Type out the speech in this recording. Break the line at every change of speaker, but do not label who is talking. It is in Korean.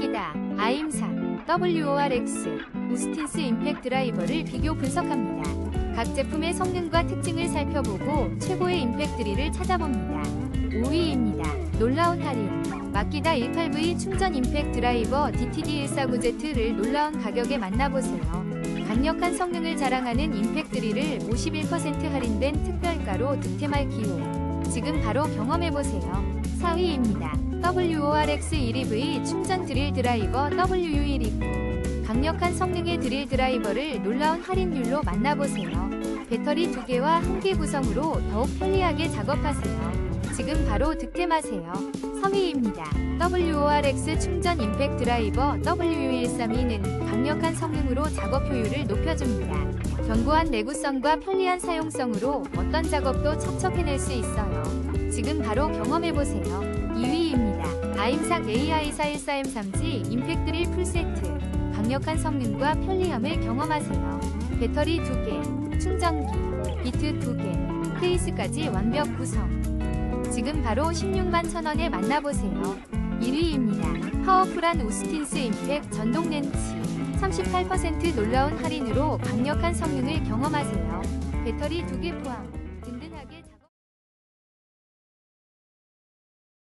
마키다, 아임산, WORX, 우스틴스 임팩 드라이버를 비교 분석합니다. 각 제품의 성능과 특징을 살펴보고 최고의 임팩트리를 찾아봅니다. 5위입니다. 놀라운 할인. 마키다 18V 충전 임팩 드라이버 DTD149Z를 놀라운 가격에 만나보세요. 강력한 성능을 자랑하는 임팩트리를 51% 할인된 특별가로 득템할 기회. 지금 바로 경험해보세요. 4위입니다. WORX 1EV 충전 드릴 드라이버 WU129. 강력한 성능의 드릴 드라이버를 놀라운 할인율로 만나보세요. 배터리 2개와 한개 구성으로 더욱 편리하게 작업하세요. 지금 바로 득템하세요. 3위입니다. WORX 충전 임팩 드라이버 WU132는 강력한 성능으로 작업 효율을 높여줍니다. 견고한 내구성과 편리한 사용성으로 어떤 작업도 척척해낼 수 있어요. 지금 바로 경험해보세요. 2위입니다. 아임삭 AI4143G 임팩 드릴 풀세트. 강력한 성능과 편리함을 경험하세요. 배터리 2개, 충전기, 비트 2개, 케이스까지 완벽 구성. 지금 바로 16만 천원에 만나보세요. 1위입니다. 파워풀한 우스틴스 임팩 전동 렌치. 38% 놀라운 할인으로 강력한 성능을 경험하세요. 배터리 2개 포함.